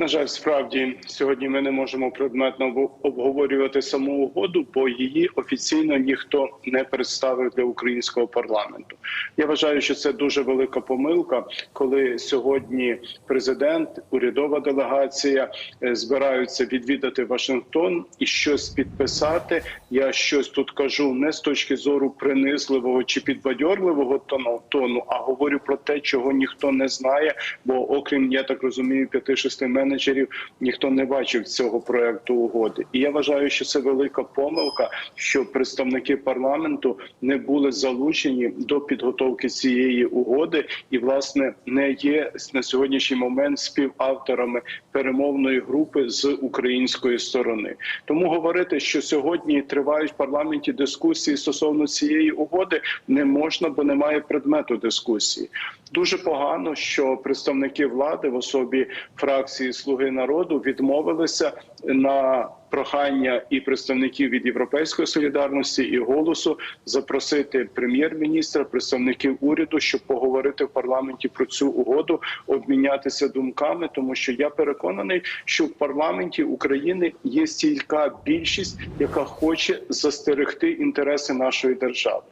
На жаль, справді сьогодні ми не можемо предметно обговорювати саму угоду, бо її офіційно ніхто не представив для українського парламенту. Я вважаю, що це дуже велика помилка, коли сьогодні президент, урядова делегація е, збираються відвідати Вашингтон і щось підписати. Я щось тут кажу не з точки зору принизливого чи підбадьорливого тону, тону, а говорю про те, чого ніхто не знає. Бо, окрім я так розумію, п'яти-шести менеджерів ніхто не бачив цього проекту угоди. І я вважаю, що це велика помилка, що представники парламенту не були залучені до підготовки цієї угоди, і власне не є на сьогоднішній момент співавторами перемовної групи з української сторони. Тому говорити, що сьогодні тривають в парламенті дискусії стосовно цієї угоди, не можна, бо немає предмету дискусії. Дуже погано, що представники влади в особі фракції Слуги народу відмовилися на прохання і представників від Європейської солідарності і голосу запросити прем'єр-міністра, представників уряду, щоб поговорити в парламенті про цю угоду, обмінятися думками, тому що я переконаний, що в парламенті України є стілька більшість, яка хоче застерегти інтереси нашої держави.